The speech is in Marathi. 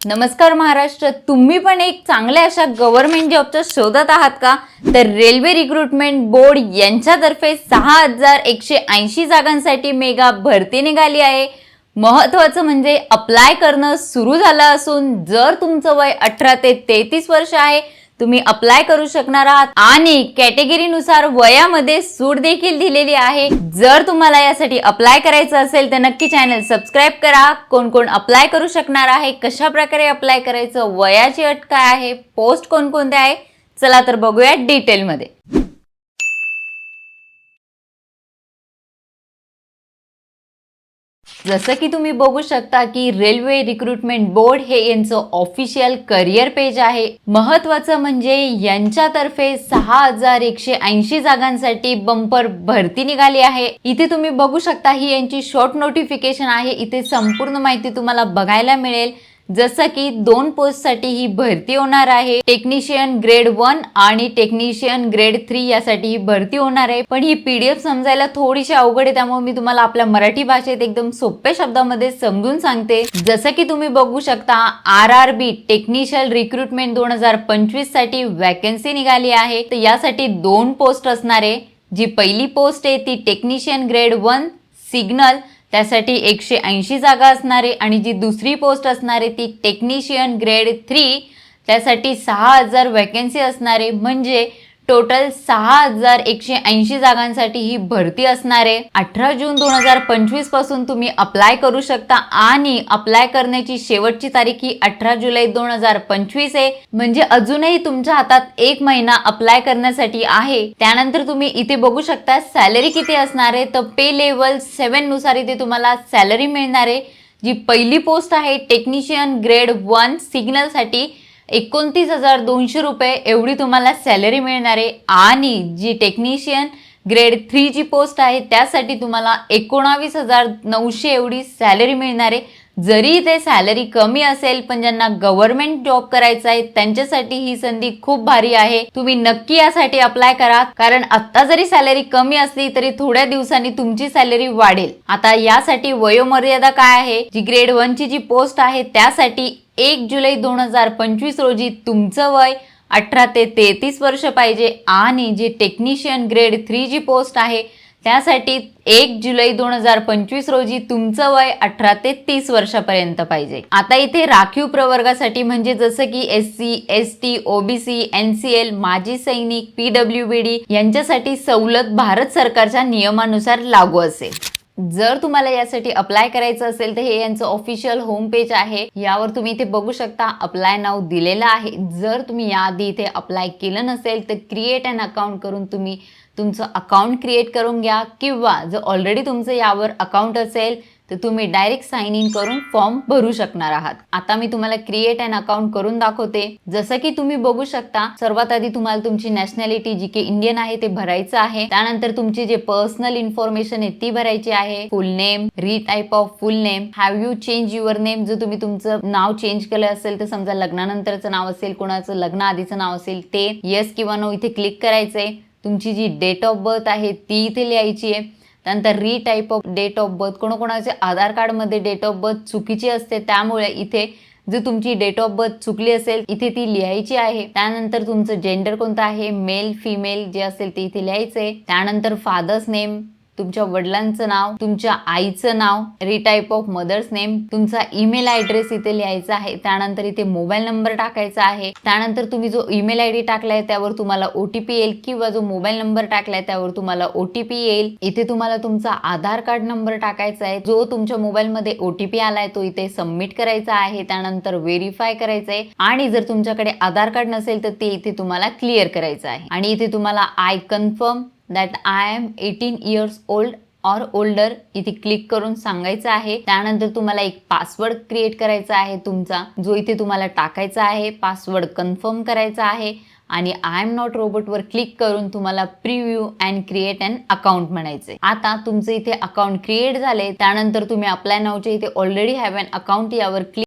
नमस्कार महाराष्ट्र. तुम्ही पण एक चांगल्या अशा गव्हर्नमेंट जॉबच्या शोधात आहात का? तर रेल्वे रिक्रुटमेंट बोर्ड यांच्यातर्फे सहा हजार एकशे ऐंशी जागांसाठी मेगा भरती निघाली आहे. महत्वाचं म्हणजे अप्लाय करणं सुरू झालं असून जर तुमचं वय अठरा ते तेहतीस वर्ष आहे तुम्ही अप्लाय करू शकणार आहात. आणि कॅटेगरीनुसार वयामध्ये सूट देखील दिलेली आहे. जर तुम्हाला यासाठी अप्लाय करायचं असेल तर नक्की चॅनल सबस्क्राईब करा. कोण कोण अप्लाय करू शकणार आहे कशा प्रकारे अप्लाय करायचं वयाची अट काय आहे पोस्ट कोणकोणते आहे चला तर बघूया डिटेलमध्ये जसं की तुम्ही बघू शकता की रेल्वे रिक्रुटमेंट बोर्ड हे यांचं ऑफिशियल करिअर पेज आहे. महत्वाचं म्हणजे यांच्यातर्फे सहा हजार एकशे ऐंशी जागांसाठी बंपर भरती निघाली आहे. इथे तुम्ही बघू शकता ही यांची शॉर्ट नोटिफिकेशन आहे. इथे संपूर्ण माहिती तुम्हाला बघायला मिळेल. जसं की दोन पोस्टसाठी ही भरती होणार आहे. टेक्निशियन ग्रेड वन आणि टेक्निशियन ग्रेड थ्री यासाठी ही भरती होणार आहे. पण ही पीडीएफ समजायला थोडीशी अवघड आहे त्यामुळे मी तुम्हाला आपल्या मराठी भाषेत एकदम सोप्या शब्दामध्ये समजून सांगते. जसं की तुम्ही बघू शकता R R B technician recruitment दोन हजार पंचवीससाठी वॅकन्सी निघाली आहे. तर यासाठी दोन पोस्ट असणार आहे. जी पहिली पोस्ट आहे ती टेक्निशियन ग्रेड वन सिग्नल त्यासाठी एकशे ऐंशी जागा असणारे आणि जी दुसरी पोस्ट असणारे ती टेक्निशियन ग्रेड थ्री त्यासाठी सहा हजार वॅकन्सी असणारे. म्हणजे टोटल सहा हजार एकशे ऐंशी जागांसाठी ही भरती असणारे अठरा जून दोन हजार पंचवीसपासून तुम्ही अप्लाय करू शकता आणि अप्लाय करण्याची शेवटची तारीख ही अठरा जुलै दोन हजार पंचवीस आहे. म्हणजे अजूनही तुमच्या हातात एक महिना अप्लाय करण्यासाठी आहे. त्यानंतर तुम्ही इथे बघू शकता सॅलरी किती असणार आहे. तर पे लेवल सेवननुसार इथे तुम्हाला सॅलरी मिळणार आहे. जी पहिली पोस्ट आहे टेक्निशियन ग्रेड वन सिग्नलसाठी एकोणतीस हजार दोनशे रुपये एवढी तुम्हाला सॅलरी मिळणार आहे. आणि जी टेक्निशियन ग्रेड थ्रीची पोस्ट आहे त्यासाठी तुम्हाला एकोणावीस हजार नऊशे एवढी सॅलरी मिळणार आहे. जरी ते सॅलरी कमी असेल पण ज्यांना गव्हर्नमेंट जॉब करायचा आहे त्यांच्यासाठी ही संधी खूप भारी आहे. तुम्ही नक्की यासाठी अप्लाय करा. कारण आता जरी सॅलरी कमी असली तरी थोड्या दिवसांनी तुमची सॅलरी वाढेल. आता यासाठी वयोमर्यादा काय आहे? जी ग्रेड वनची जी पोस्ट आहे त्यासाठी एक जुलै दोन हजार पंचवीस रोजी तुमचं वय अठरा ते तेहतीस वर्ष पाहिजे. आणि जी टेक्निशियन ग्रेड थ्री जी पोस्ट आहे त्यासाठी एक जुलै दोन हजार पंचवीस रोजी तुमचं वय अठरा ते तीस वर्षापर्यंत पाहिजे. आता इथे राखीव प्रवर्गासाठी म्हणजे जसं की S C S T OBC N C L माजी सैनिक पीडब्ल्यू बी डी यांच्यासाठी सवलत भारत सरकारच्या नियमानुसार लागू असेल. जर तुम्हाला यासाठी अप्लाय करायचं असेल तर हे यांचं ऑफिशियल होम पेज आहे. यावर तुम्ही इथे बघू शकता अप्लाय नाव दिलेलं आहे. जर तुम्ही याआधी इथे अप्लाय केलं नसेल तर क्रिएट अन अकाउंट करून तुम्ही तुमचं अकाउंट क्रिएट करून घ्या. किंवा जर ऑलरेडी तुमचं यावर अकाउंट असेल तर तुम्ही डायरेक्ट साइन इन करून फॉर्म भरू शकणार आहात. आता मी तुम्हाला क्रिएट अन अकाउंट करून दाखवते. जसं की तुम्ही बघू शकता सर्वात आधी तुम्हाला तुमची नॅशनॅलिटी जी की इंडियन आहे ते भरायचं आहे. त्यानंतर तुमची जे पर्सनल इन्फॉर्मेशन आहे ती भरायची आहे. Full name re type of full name have you change your name जर तुम्ही तुमचं नाव चेंज केलं असेल तर समजा लग्नानंतरचं नाव असेल कोणाचं लग्न आधीचं नाव असेल ते येस किंवा नो इथे क्लिक करायचंय. तुमची जी डेट ऑफ बर्थ आहे ती इथे लिहायची आहे. त्यानंतर re type of date of birth कोणाकोणाचे आधार कार्डमध्ये डेट ऑफ बर्थ चुकीची असते त्यामुळे इथे जर तुमची डेट ऑफ बर्थ चुकली असेल इथे ती लिहायची आहे. त्यानंतर तुमचं जेंडर कोणतं आहे? मेल फिमेल जे असेल ते इथे लिहायचंय. त्यानंतर फादर्स नेम तुमच्या वडिलांचं नाव तुमच्या आईचं नाव रिटाईप ऑफ मदर्स नेम तुमचा ईमेल ऍड्रेस इथे लिहायचा आहे. त्यानंतर इथे मोबाईल नंबर टाकायचा आहे. त्यानंतर तुम्ही जो ईमेल आय डी टाकलाय त्यावर तुम्हाला ओटीपी येईल किंवा जो मोबाईल नंबर टाकलाय त्यावर तुम्हाला ओटीपी येईल. इथे तुम्हाला तुमचा आधार कार्ड नंबर टाकायचा आहे. जो तुमच्या मोबाईलमध्ये ओटीपी आलाय तो इथे सबमिट करायचा आहे. त्यानंतर व्हेरीफाय करायचं आहे. आणि जर तुमच्याकडे आधार कार्ड नसेल तर ते इथे तुम्हाला क्लिअर करायचं आहे. आणि इथे तुम्हाला I confirm that I am eighteen years old or older इथे क्लिक करून सांगायचं आहे. त्यानंतर तुम्हाला एक पासवर्ड क्रिएट करायचा आहे तुमचा जो इथे तुम्हाला टाकायचा आहे. पासवर्ड कन्फर्म करायचा आहे. आणि आय एम नॉट रोबोटवर क्लिक करून तुम्हाला preview and create and account म्हणायचे आता तुमचं इथे अकाउंट क्रिएट झाले त्यानंतर तुम्ही अप्लाय नावचे इथे ऑलरेडी हॅव अन अकाउंट यावर क्लिक